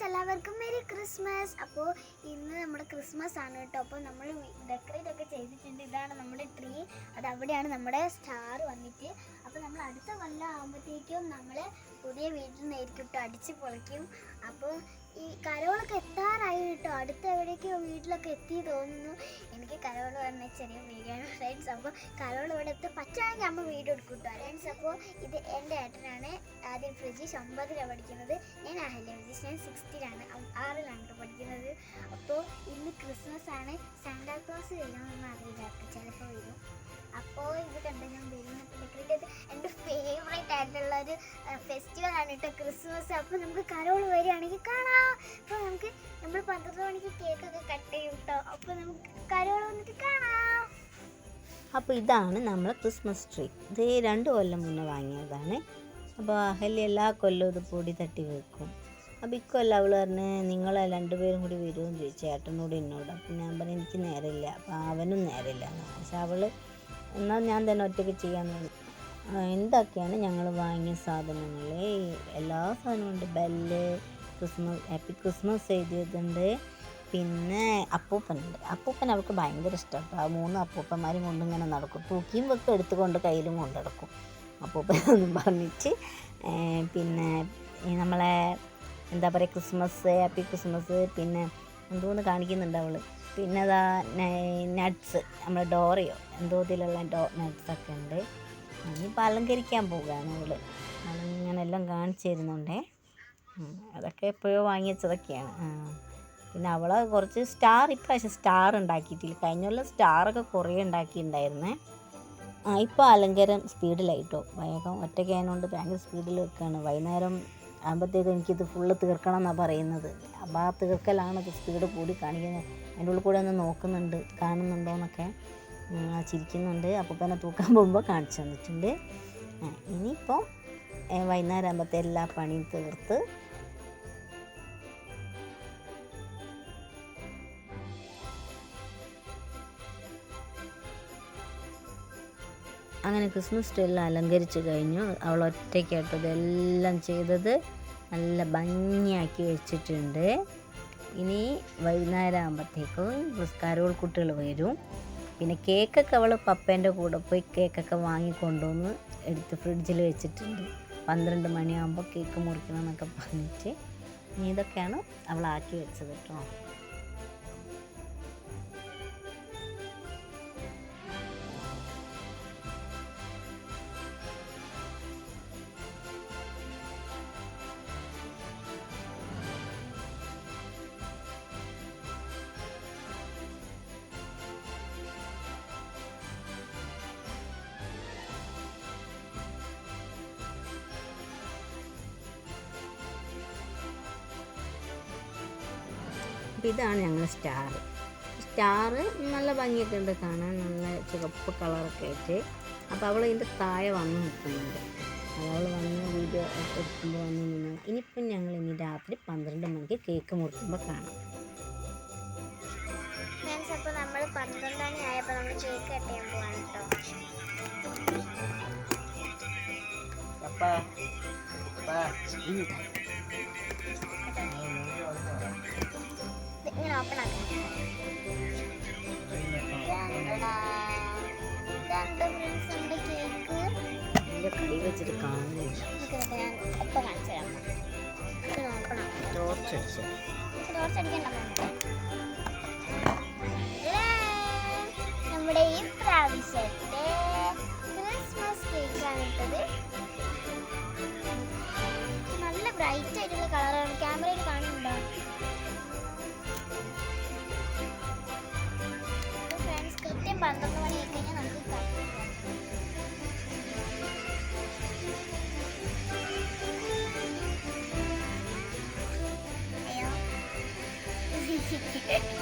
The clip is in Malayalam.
ഫ്രണ്ട്സ് എല്ലാവർക്കും മെരി ക്രിസ്മസ് അപ്പോൾ ഇന്ന് നമ്മുടെ ക്രിസ്മസ് ആണ് കേട്ടോ. അപ്പോൾ നമ്മൾ ഡെക്കറേറ്റ് ഒക്കെ ചെയ്തിട്ടുണ്ട്. ഇതാണ് നമ്മുടെ ട്രീ അത് അവിടെയാണ് നമ്മുടെ സ്റ്റാർ വന്നിട്ട്. അപ്പോൾ നമ്മൾ അടുത്ത കൊല്ലം ആകുമ്പോഴത്തേക്കും നമ്മൾ പുതിയ വീട്ടിൽ നിന്നായിരിക്കും കേട്ടോ അടിച്ച് പൊളിക്കും. അപ്പോൾ ഈ കരോളൊക്കെ എത്താറായി കേട്ടോ അടുത്ത എവിടേക്കോ വീട്ടിലൊക്കെ എത്തി തോന്നുന്നു. എനിക്ക് കരോൾ പറഞ്ഞ ചെറിയ വീടാണ്. ഫ്രണ്ട്സ് അപ്പോൾ കരോൾ ഇവിടെ എത്തി. പറ്റുകയാണെങ്കിൽ അമ്മ വീട് എടുക്കും കേട്ടോ ഫ്രണ്ട്സ് അപ്പോൾ ഇത് എന്റെ ഏട്ടനാണ്. ആദ്യം ഫ്രിജീഷ് ഒമ്പതിലാണ് പഠിക്കുന്നത്. ഞാൻ അഹല്യ ഫ്രിജീഷ് ഞാൻ സിക്സ്ത്തിലാണ് ആറിലാണ് പഠിക്കുന്നത്. അപ്പോൾ ഇന്ന് ക്രിസ്മസ് ആണ് സാന്റാക്ലോസ് വരുമെന്ന് അറിയില്ല ചിലപ്പോൾ വരും. അപ്പോൾ ഇത് കണ്ട് ഞാൻ വരുന്നത്? ഡെക്കറേറ്റ് എന്റെ ഫേവറേറ്റ് ആയിട്ടുള്ള ഒരു ഫെസ്റ്റിവൽ ആണ് കേട്ടോ ക്രിസ്മസ്. അപ്പോൾ നമുക്ക് കരോൾ വരികയാണെങ്കിൽ കാണാം. അപ്പോൾ നമുക്ക് നമ്മൾ പന്ത്രണ്ട് മണിക്ക് കേക്കൊക്കെ കട്ട് ചെയ്യും കേട്ടോ അപ്പോൾ നമുക്ക് കരോൾ വന്നിട്ട് കാണാം. അപ്പോൾ ഇതാണ് നമ്മൾ ക്രിസ്മസ് ട്രീ. ഇത് രണ്ട് കൊല്ലം മുന്നേ വാങ്ങിയതാണ്. അപ്പോൾ അഹല്യ എല്ലാ കൊല്ലവും ഇത് പൊടി തട്ടി വെക്കും. അപ്പോൾ ഇക്കൊല്ലം അവൾ പറഞ്ഞ് നിങ്ങൾ രണ്ടുപേരും കൂടി വരുമെന്ന് ചോദിച്ചു. ചേട്ടനോട് എന്നോട്. അപ്പം ഞാൻ പറഞ്ഞു എനിക്ക് നേരമില്ല. അപ്പം അവനും നേരമില്ല. പക്ഷെ അവൾ എന്നാൽ ഞാൻ തന്നെ ഒറ്റയ്ക്ക് ചെയ്യാൻ എന്തൊക്കെയാണ് ഞങ്ങൾ വാങ്ങിയ സാധനങ്ങൾ? എല്ലാ സാധനവും ഉണ്ട്. ബെല്ല് ക്രിസ്മസ് ഹാപ്പി ക്രിസ്മസ് എഴുതിയതുണ്ട്. പിന്നെ അപ്പൂപ്പനുണ്ട്. അപ്പൂപ്പൻ അവൾക്ക് ഭയങ്കര ഇഷ്ടമാണ് മൂന്ന് അപ്പൂപ്പന്മാരും കൊണ്ടിങ്ങനെ നടക്കും. തൂക്കിയും വെക്കും എടുത്തുകൊണ്ട് കയ്യിലും കൊണ്ട് അപ്പൂപ്പൻ പറഞ്ഞിട്ട് പിന്നെ നമ്മളെ എന്താ പറയുക ക്രിസ്മസ് ഹാപ്പി ക്രിസ്മസ് പിന്നെ എന്തോന്ന് കാണിക്കുന്നുണ്ട് അവൾ പിന്നെ അതാ നട്ട്സ് നമ്മളെ ഡോറിയോ എന്തോ ഇതിലുള്ള ഡോ നട്ട്സൊക്കെ ഉണ്ട്. ഇനിയിപ്പോൾ അലങ്കരിക്കാൻ പോവുകയാണ് അവൾ അവളിങ്ങനെ എല്ലാം കാണിച്ചു തരുന്നുണ്ടേ. അതൊക്കെ എപ്പോഴോ വാങ്ങിച്ചതൊക്കെയാണ്. പിന്നെ അവൾ കുറച്ച് സ്റ്റാർ ഇപ്രാവശ്യം സ്റ്റാർ ഉണ്ടാക്കിയിട്ടില്ല. കഴിഞ്ഞ കൊല്ലം സ്റ്റാറൊക്കെ കുറേ ഉണ്ടാക്കിയിട്ടുണ്ടായിരുന്നേ. ആ ഇപ്പോൾ അലങ്കാരം സ്പീഡിലായിട്ടോ വേഗം ഒറ്റയ്ക്ക് ആയതുകൊണ്ട് ഭയങ്കര സ്പീഡിൽ വെക്കുകയാണ് വൈകുന്നേരം ആകുമ്പോഴത്തേക്കും എനിക്കിത് ഫുള്ള് തീർക്കണം എന്നാണ് പറയുന്നത്. അപ്പോൾ ആ തീർക്കലാണ് സ്പീഡ് കൂടി കാണിക്കുന്നത്. അതിന്റെ ഉള്ളിൽ കൂടെ ഒന്ന് നോക്കുന്നുണ്ട് കാണുന്നുണ്ടോ എന്നൊക്കെ ചിരിക്കുന്നുണ്ട്. അപ്പോൾ തന്നെ തൂക്കാൻ പോകുമ്പോൾ കാണിച്ചു തന്നിട്ടുണ്ട്. ഇനിയിപ്പോൾ വൈകുന്നേരം ആകുമ്പോഴത്തെ എല്ലാ പണിയും തീർത്ത് അങ്ങനെ ക്രിസ്മസ് ട്രീ എല്ലാം അലങ്കരിച്ച് കഴിഞ്ഞു. അവൾ ഒറ്റയ്ക്കായിട്ട് ഇതെല്ലാം ചെയ്തത് നല്ല ഭംഗിയാക്കി വെച്ചിട്ടുണ്ട്. ഇനി വൈകുന്നേരം ആകുമ്പോഴത്തേക്കും കരോൾ കുട്ടികൾ വരും. പിന്നെ കേക്കൊക്കെ അവൾ പപ്പേന്റെ കൂടെ പോയി കേക്കൊക്കെ വാങ്ങിക്കൊണ്ടുവന്ന് എടുത്ത് ഫ്രിഡ്ജിൽ വെച്ചിട്ടുണ്ട്. പന്ത്രണ്ട് മണിയാകുമ്പോൾ കേക്ക് മുറിക്കണം എന്നൊക്കെ പറഞ്ഞിട്ട്. ഇനി ഇതൊക്കെയാണ് അവളാക്കി വെച്ചത് കേട്ടോ. അപ്പോൾ ഇതാണ് ഞങ്ങൾ സ്റ്റാർ. സ്റ്റാർ നല്ല ഭംഗിയൊക്കെ ഉണ്ട് കാണാൻ നല്ല ചുവപ്പ് കളറൊക്കെ ആയിട്ട്. അപ്പോൾ അവൾ ഇതിന്റെ താഴെ വന്ന് നിൽക്കുന്നുണ്ട്. അവൾ വന്ന് വീഡിയോ എടുക്കുമ്പോൾ വന്ന് നിന്ന്. ഇനിയിപ്പം ഞങ്ങൾ ഇനി രാത്രി പന്ത്രണ്ട് മണിക്ക് കേക്ക് മുറിക്കുമ്പോൾ കാണാം. അപ്പോൾ നമ്മൾ പന്ത്രണ്ട് മണി ആയപ്പോൾ നമ്മൾ കേക്ക് കട്ട് ചെയ്യാൻ പോവാണ് കേട്ടോ ഓപ്പൺ ആക്കാം ടോർച്ച് അടിച്ചു നമ്മുടെ ഈ പ്രാവശ്യത്തെ ക്രിസ്മസ് കേക്കാണ് ഇട്ടത് നല്ല ബ്രൈറ്റ് ആയിട്ടുള്ള കളറാണ് ക്യാമറയിൽ കാണുന്നുണ്ടോ? ഫ്രണ്ട്സ് കൃത്യം പന്ത്രണ്ട് Yeah.